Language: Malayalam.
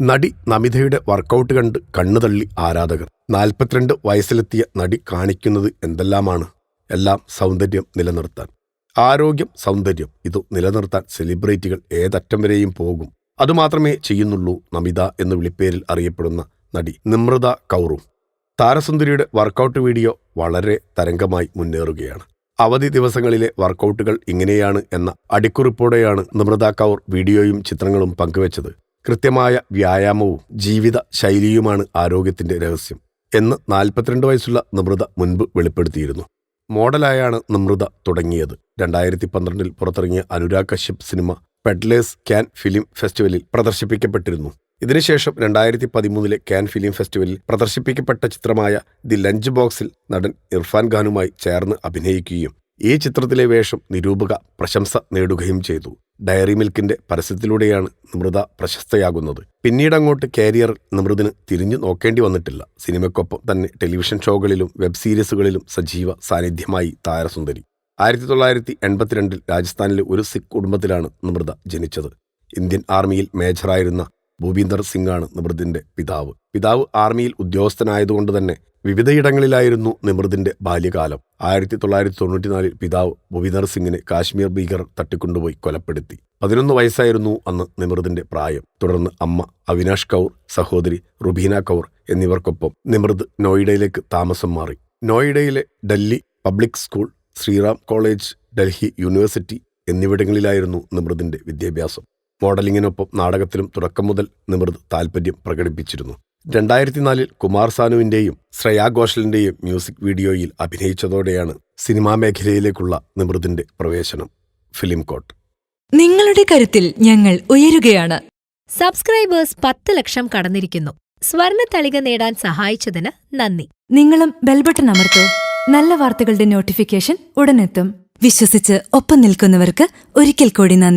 നടി നമിതയുടെ വർക്കൗട്ട് കണ്ട് കണ്ണുതള്ളി ആരാധകർ. നാൽപ്പത്തിരണ്ട് വയസ്സിലെത്തിയ നടി കാണിക്കുന്നത് എന്തെല്ലാമാണ്? എല്ലാം സൗന്ദര്യം നിലനിർത്താൻ. ആരോഗ്യം സൗന്ദര്യം ഇത് നിലനിർത്താൻ സെലിബ്രിറ്റികൾ ഏതറ്റം വരെയും പോകും. അതുമാത്രമേ ചെയ്യുന്നുള്ളൂ നമിത എന്ന വിളിപ്പേരിൽ അറിയപ്പെടുന്ന നടി നിമൃത കൗറും. താരസുന്ദരിയുടെ വർക്കൗട്ട് വീഡിയോ വളരെ തരംഗമായി മുന്നേറുകയാണ്. അവധി ദിവസങ്ങളിലെ വർക്കൗട്ടുകൾ ഇങ്ങനെയാണ് എന്ന അടിക്കുറിപ്പോടെയാണ് നിമൃത കൗർ വീഡിയോയും ചിത്രങ്ങളും പങ്കുവച്ചത്. കൃത്യമായ വ്യായാമവും ജീവിത ശൈലിയുമാണ് ആരോഗ്യത്തിന്റെ രഹസ്യം എന്ന് നാൽപ്പത്തിരണ്ട് വയസ്സുള്ള നിമൃത മുൻപ് വെളിപ്പെടുത്തിയിരുന്നു. മോഡലായാണ് നിമൃത തുടങ്ങിയത്. രണ്ടായിരത്തി പന്ത്രണ്ടിൽ പുറത്തിറങ്ങിയ Anurag Kashyap cinema Peddlers Cannes film ഫെസ്റ്റിവലിൽ പ്രദർശിപ്പിക്കപ്പെട്ടിരുന്നു. ഇതിനുശേഷം രണ്ടായിരത്തി പതിമൂന്നിലെ കാൻ ഫിലിം ഫെസ്റ്റിവലിൽ പ്രദർശിപ്പിക്കപ്പെട്ട ചിത്രമായ ദി ലഞ്ച് ബോക്സിൽ നടൻ ഇർഫാൻ ഖാനുമായി ചേർന്ന് അഭിനയിക്കുകയും ഈ ചിത്രത്തിലെ വേഷം നിരൂപക പ്രശംസ നേടുകയും ചെയ്തു. ഡയറി മിൽക്കിന്റെ പരസ്യത്തിലൂടെയാണ് നിമൃത പ്രശസ്തയാകുന്നത്. പിന്നീട് അങ്ങോട്ട് കാരിയർ നിമൃതിന് തിരിഞ്ഞു നോക്കേണ്ടി വന്നിട്ടില്ല. സിനിമയ്ക്കൊപ്പം തന്നെ ടെലിവിഷൻ ഷോകളിലും വെബ് സീരീസുകളിലും സജീവ സാന്നിധ്യമായി താരസുന്ദരി. ആയിരത്തി തൊള്ളായിരത്തി എൺപത്തിരണ്ടിൽ രാജസ്ഥാനിലെ ഒരു സിഖ് കുടുംബത്തിലാണ് നിമൃത ജനിച്ചത്. ഇന്ത്യൻ ആർമിയിൽ മേജറായിരുന്ന ഭൂപീന്ദർ സിംഗാണ് നിമൃതിന്റെ പിതാവ്. പിതാവ് ആർമിയിൽ ഉദ്യോഗസ്ഥനായതുകൊണ്ട് തന്നെ വിവിധയിടങ്ങളിലായിരുന്നു നിമൃതിന്റെ ബാല്യകാലം. ആയിരത്തി തൊള്ളായിരത്തി തൊണ്ണൂറ്റിനാലിൽ പിതാവ് ഭൂപീന്ദർ സിംഗിനെ കാശ്മീർ ഭീകരർ തട്ടിക്കൊണ്ടുപോയി കൊലപ്പെടുത്തി. പതിനൊന്ന് വയസ്സായിരുന്നു അന്ന് നിമൃതിന്റെ പ്രായം. തുടർന്ന് അമ്മ അവിനാഷ് കൗർ സഹോദരി റുബീന കൗർ എന്നിവർക്കൊപ്പം നിമൃത് നോയിഡയിലേക്ക് താമസം മാറി. നോയിഡയിലെ Delhi public school Shriram college Delhi university എന്നിവിടങ്ങളിലായിരുന്നു നിമൃതിന്റെ വിദ്യാഭ്യാസം. മോഡലിങ്ങിനൊപ്പം നാടകത്തിലും തുടക്കം മുതൽ നിമൃത് താൽപ്പര്യം പ്രകടിപ്പിച്ചിരുന്നു. രണ്ടായിരത്തി നാലിൽ കുമാർ സാനുവിന്റെയും ശ്രേയാ ഘോഷലിന്റെയും മ്യൂസിക് വീഡിയോയിൽ അഭിനയിച്ചതോടെയാണ് സിനിമാ മേഖലയിലേക്കുള്ള നിമൃതിന്റെ പ്രവേശനം. ഫിലിം കോട്ട്. നിങ്ങളുടെ കരുത്തിൽ ഞങ്ങൾ ഉയരുകയാണ്. സബ്സ്ക്രൈബേഴ്സ് പത്ത് ലക്ഷം കടന്നിരിക്കുന്നു. സ്വർണ തളിക നേടാൻ സഹായിച്ചതിന് നന്ദി. നിങ്ങളും ബെൽബട്ടൺ അമർത്തോ. നല്ല വാർത്തകളുടെ നോട്ടിഫിക്കേഷൻ ഉടനെത്തും. വിശ്വസിച്ച് ഒപ്പം നിൽക്കുന്നവർക്ക് ഒരിക്കൽ കൂടി നന്ദി.